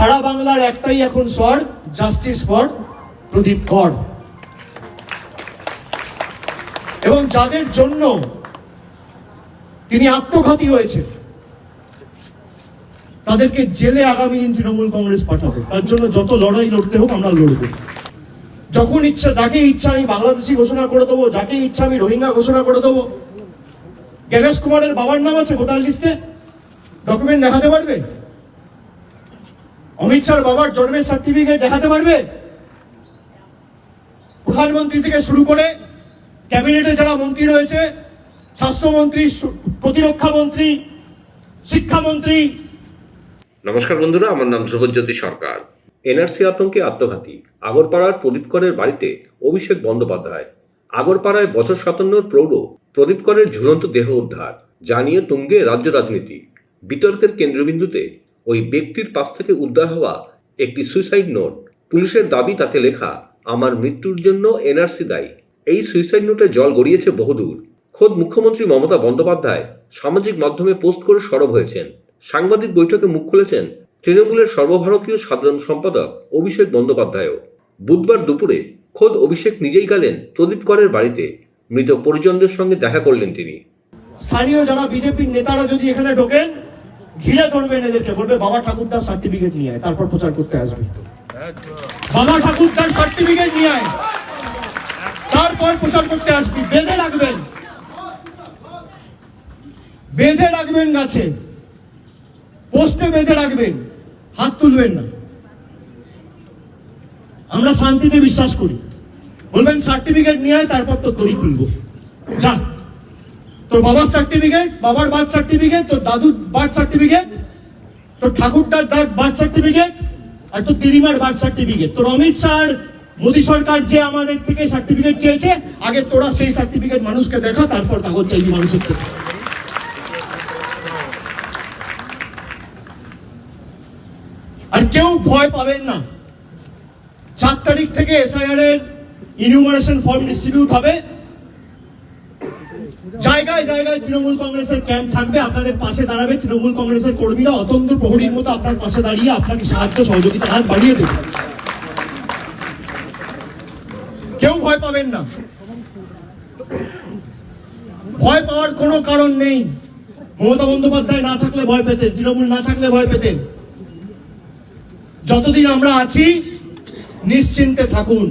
সারা বাংলার একটাই এখন স্বর জাস্টিস ফর প্রদীপ কর। এবং যাদের জন্য তিনি আত্মঘাতী হয়েছে তাদেরকে জেলে আগামী দিন তৃণমূল কংগ্রেস পাঠাবে। তার জন্য যত লড়াই লড়তে হোক আমরা লড়বো। যখন ইচ্ছা, যাকে ইচ্ছা আমি বাংলাদেশি ঘোষণা করে দেবো, যাকে ইচ্ছা আমি রোহিঙ্গা ঘোষণা করে দেবো। গণেশ কুমারের বাবার নাম আছে ভোটার লিস্টে। ডকুমেন্ট দেখাতে পারবে? অমিত শাহর বাবার জন্মের সার্টিফিকেট দেখাতে পারবে? প্রধানমন্ত্রী থেকে শুরু করে ক্যাবিনেটে যারা মন্ত্রী রয়েছে, স্বাস্থ্যমন্ত্রী প্রতিরক্ষা মন্ত্রী, শিক্ষামন্ত্রী। নমস্কার বন্ধুরা, আমার নাম ধ্রুবজ্যোতি সরকার। এনআরসি আতঙ্কে আত্মঘাতী। আগরপাড়ার প্রদীপ করের বাড়িতে অভিষেক বন্দ্যোপাধ্যায়। আগরপাড়ায় বছর সাতান্নর প্রৌঢ় প্রদীপ করের ঝুলন্ত দেহ উদ্ধার। জানিয়ে তুঙ্গে রাজ্য রাজনীতি। বিতর্কের কেন্দ্রবিন্দুতে ওই ব্যক্তির পাশ থেকে উদ্ধার হওয়া একটি সুইসাইড নোট। পুলিশের দাবি তাতে লেখা, আমার মৃত্যুর জন্য এনআরসি দায়ী। এই সুইসাইড নোটে জল গড়িয়েছে বহুদূর। খোদ মুখ্যমন্ত্রী মমতা বন্দ্যোপাধ্যায় সামাজিক মাধ্যমে পোস্ট করে সরব হয়েছেন। সাংবাদিক বৈঠকে মুখ খুলেছেন তৃণমূলের সর্বভারতীয় সাধারণ সম্পাদক অভিষেক বন্দ্যোপাধ্যায়ও। বুধবার দুপুরে খোদ অভিষেক নিজেই গেলেন প্রদীপ করের বাড়িতে। মৃত পরিজনদের সঙ্গে দেখা করলেন তিনি। স্থানীয় যারা বিজেপির নেতারা যদি এখানে ঢোকেন ঘিরে ধরবেন এদেরকে, বলবে বাবা ঠাকুরদার সার্টিফিকেট নিয়ে আয়, তারপর প্রচার করতে আসবে। বাবা ঠাকুরদার সার্টিফিকেট নিয়ে আয়, তারপর প্রচার করতে আসবি। বেঁধে রাখবেন। বেঁধে রাখবেন গাছে। পোস্টে বেঁধে রাখবেন। হাত তুলবেন না। আমরা শান্তিতে বিশ্বাস করি। বলবেন সার্টিফিকেট নিয়ে তারপর তো দড়ি খুলবো। যা। তোর বাবার সার্টিফিকেট বাবার বার্থ সার্টিফিকেট তোর দাদুর বার্থ সার্টিফিকেট তোর ঠাকুরদার বার্থ সার্টিফিকেট আর তোর দিদিমার বার্থ সার্টিফিকেট তোর অমিত শাহ মোদী সরকার যে আমাদের থেকে সার্টিফিকেট চেয়েছে, আগে তোরা সেই সার্টিফিকেট মানুষকে দেখা, তারপর কাগজ চাইবি মানুষের থেকে। আর কেউ ভয় পাবেন না। চার তারিখ থেকে এসআইআর এর ইনিউমারেশন ফর্ম ডিস্ট্রিবিউট হবে। জায়গায় জায়গায় তৃণমূল কংগ্রেসের ক্যাম্প থাকবে, আপনাদের পাশে দাঁড়াবে তৃণমূল কংগ্রেসের কর্মীরা। অতন্ত্র প্রহরীর মতো আপনার পাশে দাঁড়িয়ে আপনাকে সাহায্য, সহযোগিতা, হাত বাড়িয়ে দেবে। কেউ ভয় পাবেন না। ভয় পাওয়ার কোনো কারণ নেই। মমতা বন্দ্যোপাধ্যায় না থাকলে ভয় পেতেন, তৃণমূল না থাকলে ভয় পেতেন। যতদিন আমরা আছি, নিশ্চিন্তে থাকুন।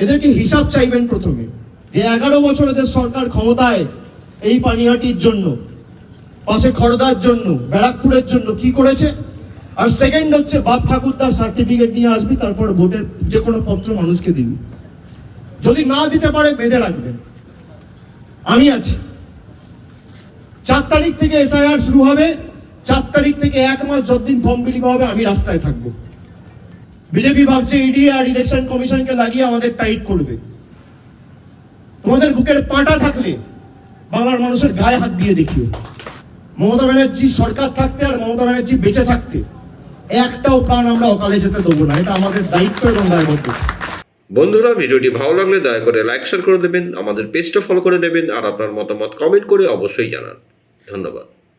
এদেরকে হিসাব চাইবেন প্রথমে যে এগারো বছর এদের সরকার ক্ষমতায় এই পানিহাটির জন্য, পাশে খড়দার জন্য, ব্যারাকপুরের জন্য কি করেছে? আর সেকেন্ড হচ্ছে বাপ ঠাকুরদার সার্টিফিকেট নিয়ে আসবি, তারপর ভোটের যে কোনো পত্র মানুষকে দিবি। যদি না দিতে পারে, বেঁধে রাখবেন। আমি আছি। চার তারিখ থেকে এসআইআর শুরু হবে। চার তারিখ থেকে এক মাস যতদিন ফর্ম বিলি হবে, আমি রাস্তায় থাকব। বিজেপি ভাবছে ইডি আর ইলেকশন কমিশনকে লাগিয়ে আমাদের টাইট করবে। তোমাদের বুকের পাটা থাকলে বাংলার মানুষের গায়ে হাত দিয়ে দেখিও। মমতা ব্যানার্জি সরকার থাকতে আর মমতা ব্যানার্জি বেঁচে থাকতে, একটাও প্রাণ আমরা অকালে যেতে দেবো না, এটা আমাদের দায়িত্ব এবং দায়বদ্ধ। বন্ধুরা, ভিডিওটি ভালো লাগলে দয়া করে লাইক শেয়ার করে দেবেন, আমাদের পেজটা ফলো করে দেবেন, আর আপনার মতামত কমেন্ট করে অবশ্যই জানান। ধন্যবাদ।